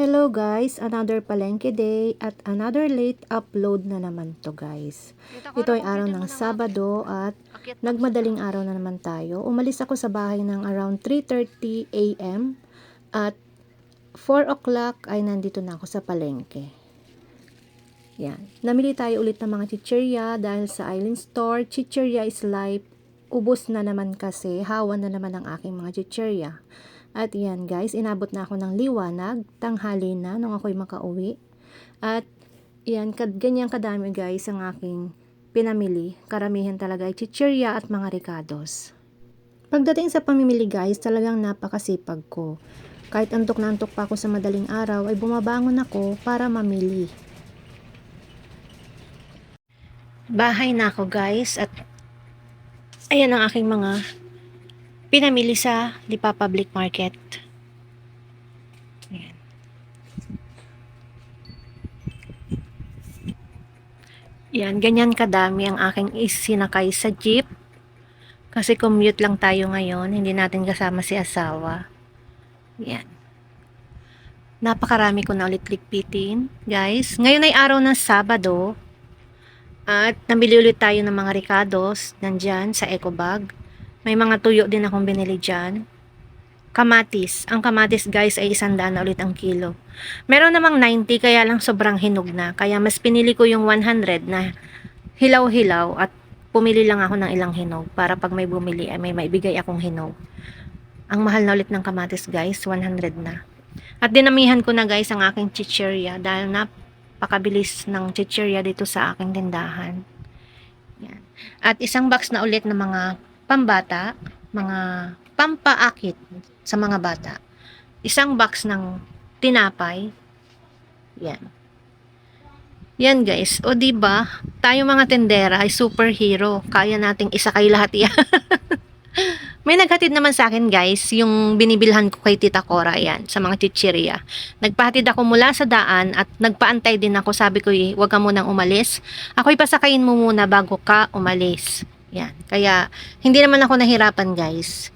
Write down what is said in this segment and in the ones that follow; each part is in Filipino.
Hello guys, another palengke day at another late upload na naman to guys. Ito ay araw ng Sabado at nagmadaling araw na naman tayo. Umalis ako sa bahay ng around 3.30 a.m. at 4 o'clock ay nandito na ako sa palengke. Yan. Namili tayo ulit ng mga chichirya dahil sa Island Store, chichirya is life. Ubus na naman kasi, hawa na naman ang aking mga chichirya. At yan guys, inabot na ako ng liwanag, tanghali na nung ako'y makauwi. At yan, kad, ganyan kadami guys ang aking pinamili. Karamihan talaga ay chichirya at mga ricados. Pagdating sa pamimili guys, talagang napakasipag ko. Kahit antok na antok pa ako sa madaling araw, ay bumabangon ako para mamili. Bahay na ako guys at ayan ang aking mga pinamili sa Lipa Public Market. Ayan. Yan, ganyan kadami ang aking isinakay sa jeep. Kasi commute lang tayo ngayon, hindi natin kasama si asawa. Yan. Napakarami ko na ulit likpitin, guys. Ngayon ay araw ng Sabado. At namili ulit tayo ng mga ricados nandyan sa eco bag. May mga tuyo din akong binili dyan. Kamatis. Ang kamatis guys ay isandaan na ulit ang kilo. Meron namang 90 kaya lang sobrang hinog na. Kaya mas pinili ko yung 100 na hilaw-hilaw at pumili lang ako ng ilang hinog para pag may bumili ay may maibigay akong hinog. Ang mahal na ulit ng kamatis guys, 100 na. At dinamihan ko na guys ang aking chichirya dahil napakabilis ng chichirya dito sa aking tindahan. Yan. At isang box na ulit ng mga pambata, mga pampaakit sa mga bata. Isang box ng tinapay. Yan. Yan guys. O di ba? Tayo mga tendera ay superhero. Kaya nating isakay lahat yan. May naghatid naman sa akin guys, yung binibilhan ko kay Tita Cora yan, sa mga chichirya. Nagpahatid ako mula sa daan at nagpaantay din ako. Sabi ko, eh, huwag ka munang umalis. Ako'y pasakayin mo muna bago ka umalis. Yan. Kaya, hindi naman ako nahirapan guys.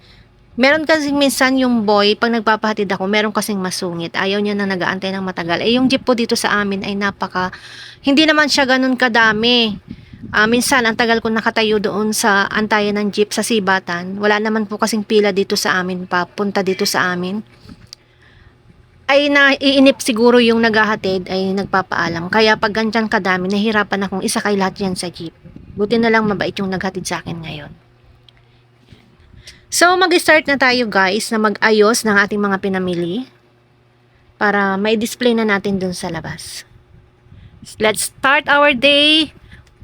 Meron kasing minsan yung boy, pag nagpapahatid ako, meron kasing masungit. Ayaw niya na nagaantay ng matagal. Eh, yung jeep po dito sa amin ay napaka, hindi naman siya ganun kadami. Ah, minsan, ang tagal ko nakatayo doon sa antayan ng jeep sa Sibatan. Wala naman po kasing pila dito sa amin, papunta dito sa amin. Ay naiinip siguro yung naghahatid ay nagpapaalam. Kaya pag ganyan kadami, nahirapan akong isakay lahat yan sa jeep. Buti na lang mabait yung naghatid sa akin ngayon. So, mag-start na tayo guys na mag-ayos ng ating mga pinamili para may display na natin dun sa labas. Let's start our day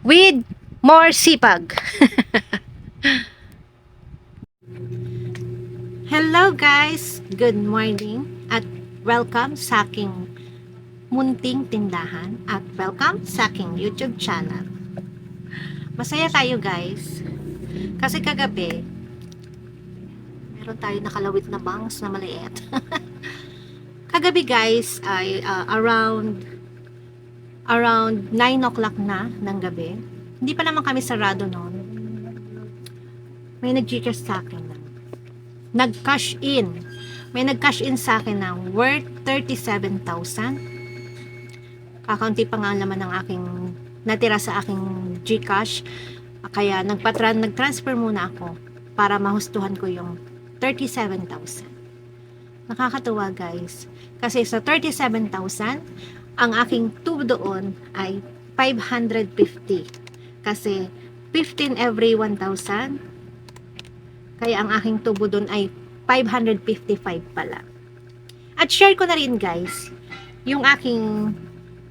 with more sipag. Hello guys! Good morning at welcome sa aking munting tindahan at welcome sa aking YouTube channel. Masaya tayo guys kasi kagabi meron tayo nakalawit na bangs na maliit. kagabi guys ay uh, around around 9 o'clock na ng gabi. Hindi pa naman kami sarado noon. May nag-gcash sa akin na nag-cash in. May nag-cash in sa akin ng worth 37,000. Kakaunti pa nga laman ng aking natira sa aking Gcash. Kaya nagpatran nag-transfer muna ako para mahustuhan ko yung 37,000. Nakakatuwa guys. Kasi sa 37,000, ang aking tubo doon ay 550. Kasi 15 every 1,000. Kaya ang aking tubo doon ay 555 pala. At share ko na rin guys, yung aking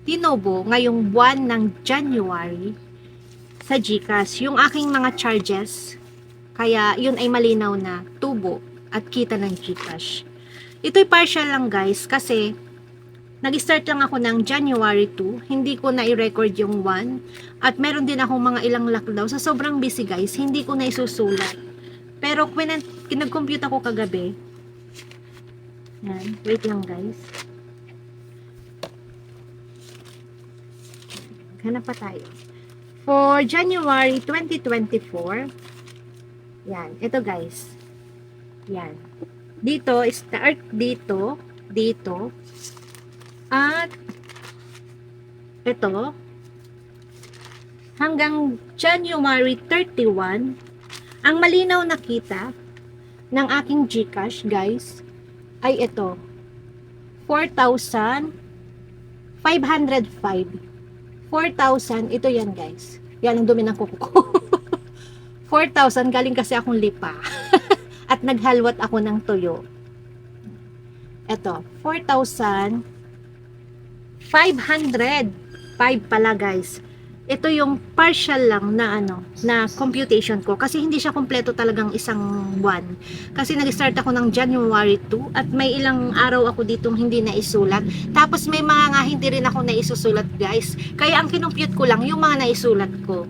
tinobo ngayong buwan ng January sa GCash. Yung aking mga charges, kaya yun ay malinaw na tubo at kita ng GCash. Ito'y partial lang guys kasi Nag-start lang ako ng January 2. Hindi ko na i-record yung 1. At meron din akong mga ilang lockdown. Sa sobrang busy guys, hindi ko na isusulat. Pero when nag-compute ako kagabi, yan, wait lang guys. Hanap pa tayo. For January 2024, yan, ito guys. Yan. Dito, start dito, dito, At ito, hanggang January 31, ang malinaw na kita ng aking GCash, guys, ay ito. 4,505. 4,000, ito yan guys. Yan ang dumi ng kuko ko. 4,000, galing kasi akong lipa. At naghalwat ako ng tuyo. Ito, 4,000 500. 5 pala guys. Ito yung partial lang na ano, na computation ko kasi hindi siya kompleto talagang isang buwan. Kasi nag-start ako ng January 2 at may ilang araw ako ditong hindi na isulat. Tapos may mga nga hindi rin ako na isusulat guys. Kaya ang kinumpute ko lang yung mga naisulat ko.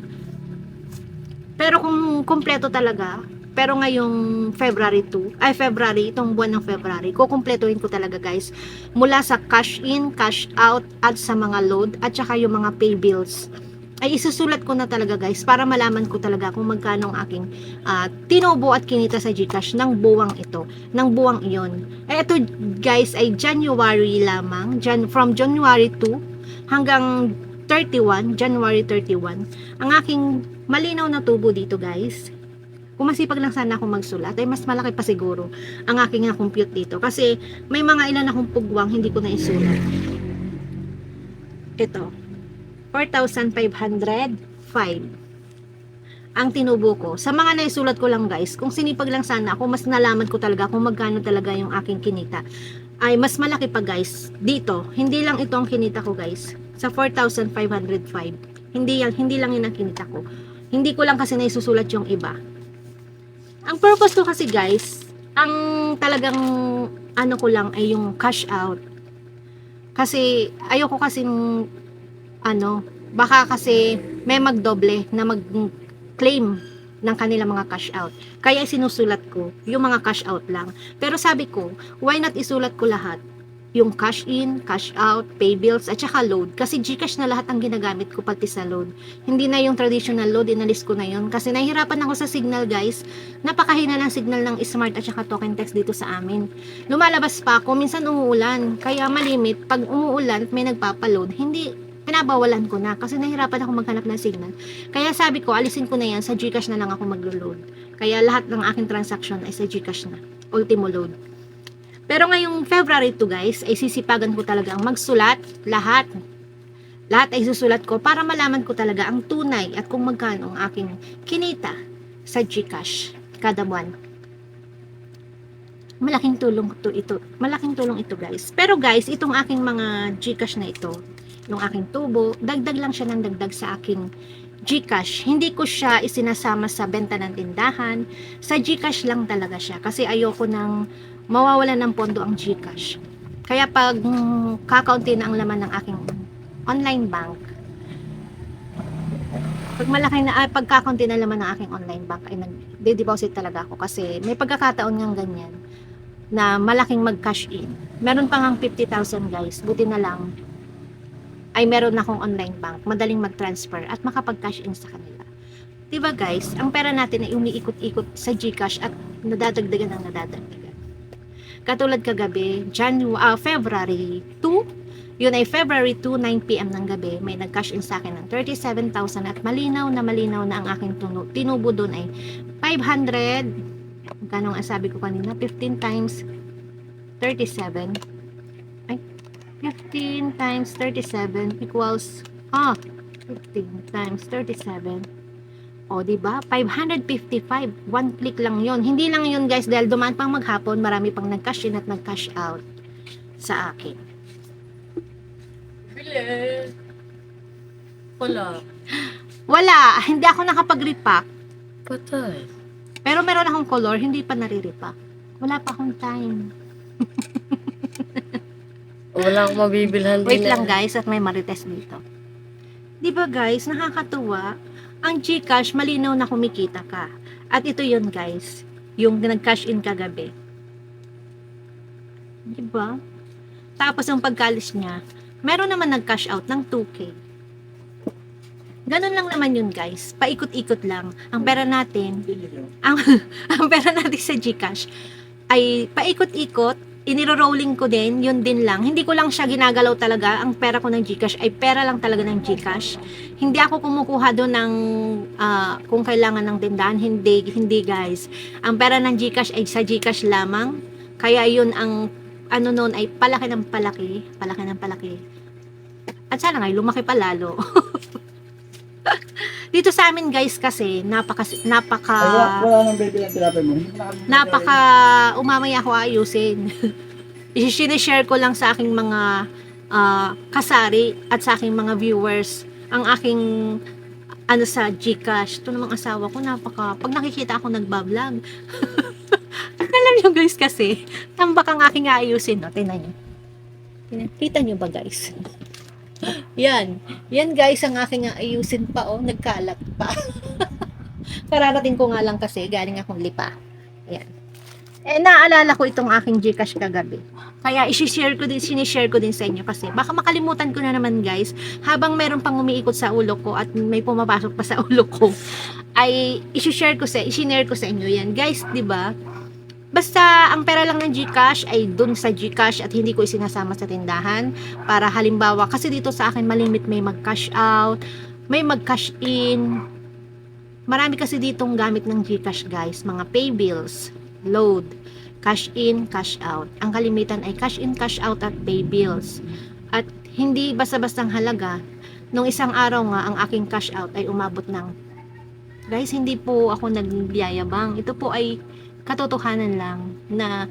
Pero kung kompleto talaga, pero ngayong February 2, ay February, itong buwan ng February, kukumpletuhin ko talaga guys. Mula sa cash in, cash out, at sa mga load, at saka yung mga pay bills ay isusulat ko na talaga guys para malaman ko talaga kung magkano ang aking ah, tinubo at kinita sa Gcash ng buwang ito, ng buwang iyon. Eh ito guys ay January lamang, Jan from January 2 hanggang 31, January 31. Ang aking malinaw na tubo dito guys. Kung masipag lang sana ako magsulat, ay mas malaki pa siguro ang aking na-compute dito. Kasi may mga ilan akong pugwang hindi ko na isulat. Ito, 4,505 ang tinubo ko. Sa mga naisulat ko lang guys, kung sinipag lang sana ako, mas nalaman ko talaga kung magkano talaga yung aking kinita. Ay, mas malaki pa guys. Dito, hindi lang ito ang kinita ko guys. Sa 4,505. Hindi, yan, hindi lang yun ang kinita ko. Hindi ko lang kasi naisusulat yung iba. Ang purpose ko kasi guys, ang talagang ano ko lang ay yung cash out. Kasi ayoko kasing ano, baka kasi may magdoble na mag-claim ng kanilang mga cash out. Kaya sinusulat ko yung mga cash out lang. Pero sabi ko, why not isulat ko lahat? Yung cash in, cash out, pay bills, at saka load. Kasi Gcash na lahat ang ginagamit ko pati sa load. Hindi na yung traditional load, inalis ko na yun. Kasi nahihirapan ako sa signal guys. Napakahina ng signal ng smart at saka token text dito sa amin. Lumalabas pa ako, minsan umuulan. Kaya malimit, pag umuulan may nagpapaload, hindi pinabawalan ko na kasi nahirapan ako maghanap ng signal. Kaya sabi ko, alisin ko na yan, sa Gcash na lang ako maglo-load. Kaya lahat ng aking transaction ay sa Gcash na. Ultimo load. Pero ngayong February 2 guys, ay sisipagan ko talaga ang magsulat, lahat. Lahat ay susulat ko para malaman ko talaga ang tunay at kung magkano ang aking kinita sa Gcash kada buwan. Malaking tulong to ito. Malaking tulong ito guys. Pero guys, itong aking mga Gcash na ito, yung aking tubo, dagdag lang siya ng dagdag sa aking Gcash. Hindi ko siya isinasama sa benta ng tindahan. Sa Gcash lang talaga siya. Kasi ayoko nang mawawala ng pondo ang Gcash. Kaya pag mm, kakaunti na ang laman ng aking online bank, pag malaki na, ah, pag kakaunti na laman ng aking online bank, ay nag-deposit talaga ako. Kasi may pagkakataon nga ganyan na malaking mag-cash in. Meron pa ngang 50,000 guys. Buti na lang ay meron akong online bank, madaling mag-transfer at makapag-cash in sa kanila. 'Di ba guys, ang pera natin ay umiikot-ikot sa GCash at nadadagdagan ng nadadagdagan. Katulad kagabi, January, ah, February 2, yun ay February 2, 9pm ng gabi, may nag-cash in sa akin ng 37,000 at malinaw na malinaw na ang aking tuno, tinubo doon ay 500, magkano ang sabi ko kanina, 15 times 37, 15 times 37 equals, ah, 15 times 37. O, di ba? 555. One click lang yon Hindi lang yon guys, dahil dumaan pang maghapon, marami pang nag-cash in at nag-cash out sa akin. Bili. Wala. Wala, hindi ako nakapag-repack. Patay. Pero meron akong color, hindi pa nare-repack. Wala pa akong time. Wala akong mabibilhan din. Wait na- lang guys, at may marites dito. Di ba guys, nakakatuwa, ang Gcash malinaw na kumikita ka. At ito yun guys, yung nag-cash in kagabi. Di ba? Tapos yung pagkalis niya, meron naman nag-cash out ng 2K. Ganun lang naman yun guys. Paikot-ikot lang. Ang pera natin, ang, ang pera natin sa Gcash ay paikot-ikot iniro-rolling ko din, yun din lang. Hindi ko lang siya ginagalaw talaga. Ang pera ko ng Gcash ay pera lang talaga ng Gcash. Hindi ako kumukuha doon ng ah, kung kailangan ng tindahan. Hindi, hindi guys. Ang pera ng Gcash ay sa Gcash lamang. Kaya yun ang ano noon ay palaki ng palaki. Palaki ng palaki. At sana nga, lumaki pa lalo. Dito sa amin guys kasi napaka napaka Ay, wala, wala nang baby ng tilapia mo. Hindi napaka umamaya ako ayusin. I-share ko lang sa aking mga ah, kasari at sa aking mga viewers ang aking ano sa Gcash. Ito namang asawa ko, napaka, pag nakikita ako nagbablog. Alam nyo guys kasi, tambak ang aking aayusin. No? Tingnan nyo. Tingnan- Kita nyo ba guys? Yan. Yan guys ang aking aayusin pa oh. Nagkalat pa. Kararating ko nga lang kasi, galing akong lipa. Ayan. Eh, naalala ko itong aking Gcash kagabi. Kaya isi-share ko din, sinishare ko din sa inyo kasi baka makalimutan ko na naman guys, habang meron pang umiikot sa ulo ko at may pumapasok pa sa ulo ko, ay isi-share ko sa, isinare ko sa inyo yan. Guys, di ba? Basta ang pera lang ng Gcash ay dun sa Gcash at hindi ko isinasama sa tindahan para halimbawa kasi dito sa akin malimit may mag-cash out, may mag-cash in. Marami kasi ditong gamit ng Gcash guys, mga pay bills, load, cash in, cash out. Ang kalimitan ay cash in, cash out at pay bills. At hindi basta-bastang halaga. Nung isang araw nga, ang aking cash out ay umabot ng Guys, hindi po ako nagbiyayabang. Ito po ay katotohanan lang na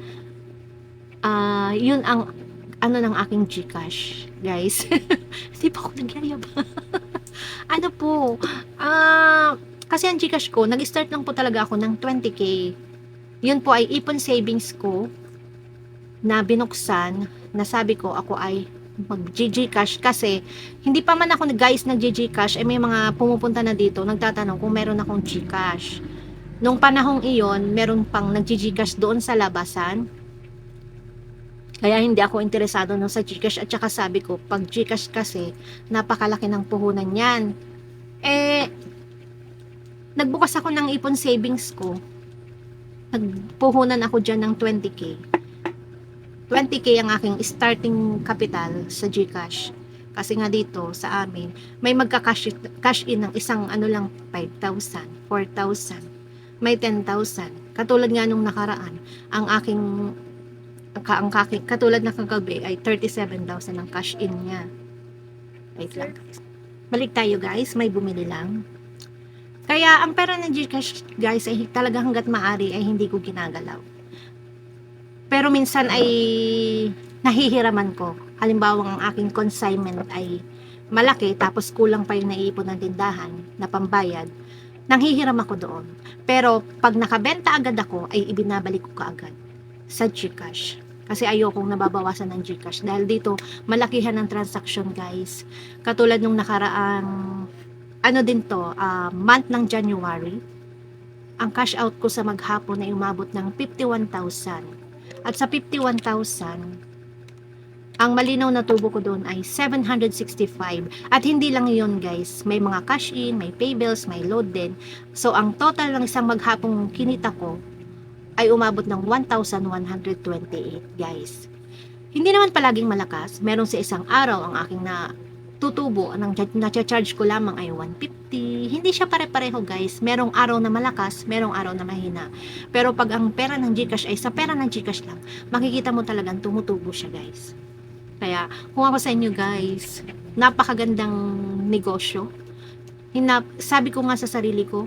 ah yun ang ano ng aking Gcash, guys. Hindi po ako nagyayabang. ano po, ah kasi ang Gcash ko, nag-start lang po talaga ako ng 20k. Yun po ay ipon savings ko na binuksan na sabi ko ako ay mag Gcash kasi hindi pa man ako guys nag Gcash ay may mga pumupunta na dito nagtatanong kung meron akong Gcash. Nung panahong iyon, meron pang nag Gcash doon sa labasan. Kaya hindi ako interesado no sa Gcash at saka sabi ko, pag Gcash kasi, napakalaki ng puhunan yan. Eh, nagbukas ako ng ipon savings ko. Nagpuhunan ako dyan ng 20k. 20k ang aking starting capital sa Gcash. Kasi nga dito sa amin, may magka-cash cash in ng isang ano lang 5,000, 4,000, may 10,000. Katulad nga nung nakaraan, ang aking ang, ka- ang kaki- katulad na kagabi ay 37,000 ang cash in niya. Wait lang. Balik tayo guys, may bumili lang. Kaya ang pera ng Gcash guys ay talaga hanggat maari ay hindi ko ginagalaw. Pero minsan ay nahihiraman ko. Halimbawa ang aking consignment ay malaki tapos kulang pa yung naiipon ng tindahan na pambayad. Nanghihiram ako doon. Pero pag nakabenta agad ako ay ibinabalik ko kaagad sa Gcash. Kasi ayokong nababawasan ng Gcash. Dahil dito, malakihan ng transaction guys. Katulad nung nakaraang, ano din to, ah, month ng January, ang cash out ko sa maghapon ay umabot ng 51,000. At sa 51,000, ang malinaw na tubo ko doon ay 765. At hindi lang yun guys, may mga cash in, may pay bills, may load din. So ang total ng isang maghapong kinita ko ay umabot ng 1,128 guys. Hindi naman palaging malakas, meron sa isang araw ang aking na tutubo, ang na-charge ko lamang ay 150. Hindi siya pare-pareho guys. Merong araw na malakas, merong araw na mahina. Pero pag ang pera ng Gcash ay sa pera ng Gcash lang, makikita mo talagang tumutubo siya guys. Kaya kung ako sa inyo guys, napakagandang negosyo. Hinap, sabi ko nga sa sarili ko,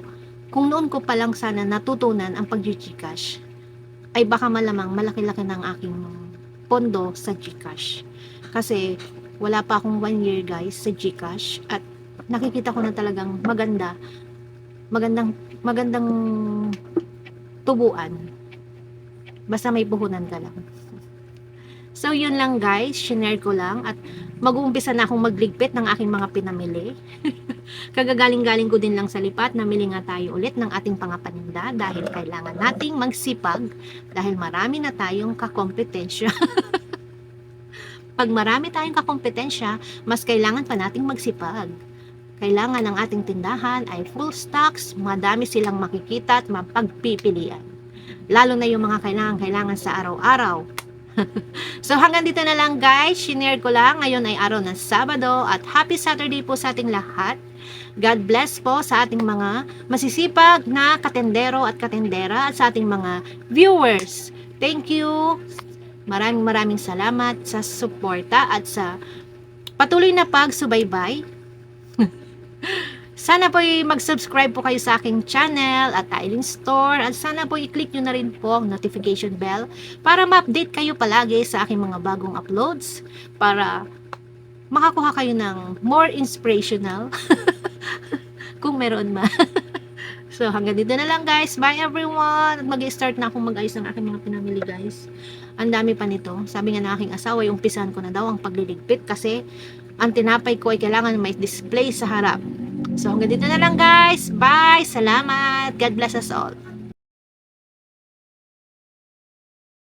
kung noon ko pa lang sana natutunan ang pag-Gcash, ay baka malamang malaki-laki ng aking pondo sa Gcash. Kasi wala pa akong one year guys sa Gcash at nakikita ko na talagang maganda magandang magandang tubuan basta may puhunan ka lang so yun lang guys shinare ko lang at mag-uumpisa na akong magligpit ng aking mga pinamili kagagaling-galing ko din lang sa lipat namili nga tayo ulit ng ating pangapaninda dahil kailangan nating magsipag dahil marami na tayong kakompetensya pag marami tayong kakompetensya, mas kailangan pa nating magsipag. Kailangan ng ating tindahan ay full stocks, madami silang makikita at mapagpipilian. Lalo na yung mga kailangan-kailangan sa araw-araw. so hanggang dito na lang guys, shinare ko lang. Ngayon ay araw ng Sabado at happy Saturday po sa ating lahat. God bless po sa ating mga masisipag na katendero at katendera at sa ating mga viewers. Thank you. Maraming maraming salamat sa suporta at sa patuloy na pagsubaybay. Sana po mag-subscribe po kayo sa aking channel at Tiling Store at sana po i-click nyo na rin po ang notification bell para ma-update kayo palagi sa aking mga bagong uploads para makakuha kayo ng more inspirational kung meron ma. so hanggang dito na lang guys. Bye everyone. Mag-start na akong mag-ayos ng aking mga pinamili guys. Ang dami pa nito. Sabi nga ng aking asawa, yung umpisan ko na daw ang pagliligpit kasi ang tinapay ko ay kailangan may display sa harap. So hanggang dito na lang guys. Bye! Salamat! God bless us all.